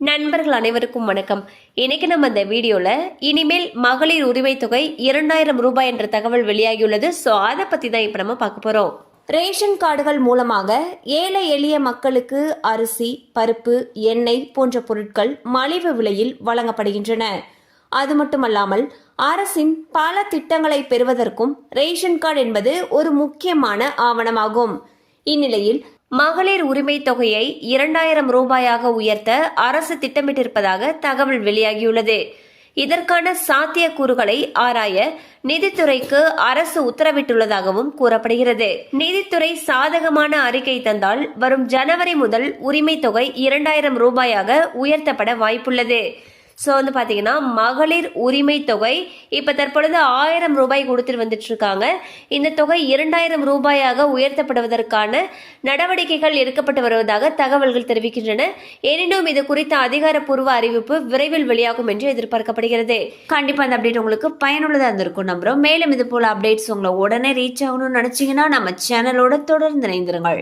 நண்பர்கள் அனைவருக்கும் வணக்கம். இன்னைக்கு நம்ம இந்த வீடியோல இனிமேல் மகளிர் உரிமை தொகை இரண்டாயிரம் ரூபாய் என்ற தகவல் வெளியாகியுள்ளது. ஸோ அதை பத்தி தான் இப்போ நம்ம பார்க்க போறோம். ரேஷன் கார்டுகள் மூலமாக ஏழை எளிய மக்களுக்கு அரிசி பருப்பு எண்ணெய் போன்ற பொருட்கள் மலிவு விலையில் வழங்கப்படுகின்றன. அது மட்டுமல்லாமல் அரசின் பல திட்டங்களை பெறுவதற்கும் ரேஷன் கார்டு என்பது ஒரு முக்கியமான ஆவணமாகும். இந்நிலையில் மகளிர் உரிமை தொகையை இரண்டாயிரம் ரூபாயாக உயர்த்த அரசு திட்டமிட்டிருப்பதாக தகவல் வெளியாகியுள்ளது. இதற்கான சாத்தியக்கூறுகளை ஆராய நிதித்துறைக்கு அரசு உத்தரவிட்டுள்ளதாகவும் கூறப்படுகிறது. நிதித்துறை சாதகமான அறிக்கை தந்தால் வரும் ஜனவரி முதல் உரிமை தொகை இரண்டாயிரம் ரூபாயாக உயர்த்தப்பட வாய்ப்புள்ளது. ஸோ வந்து பார்த்தீங்கன்னா மகளிர் உரிமை தொகை இப்போ தற்பொழுது ஆயிரம் ரூபாய் கொடுத்துட்டு வந்துட்டு இருக்காங்க இந்த தொகை இரண்டாயிரம் ரூபாயாக உயர்த்தப்படுவதற்கான நடவடிக்கைகள் எடுக்கப்பட்டு வருவதாக தகவல்கள் தெரிவிக்கின்றன. எனினும் இது குறித்த அதிகாரப்பூர்வ அறிவிப்பு விரைவில் வெளியாகும் என்று எதிர்பார்க்கப்படுகிறது. கண்டிப்பாக அந்த அப்டேட் உங்களுக்கு பயனுள்ளதாக இருந்திருக்கும் நம்புறோம். மேலும் இது போல அப்டேட்ஸ் உங்களை உடனே ரீச் ஆகணும்னு நினச்சிங்கன்னா நம்ம சேனலோட தொடர்ந்து இணைந்திருங்கள்.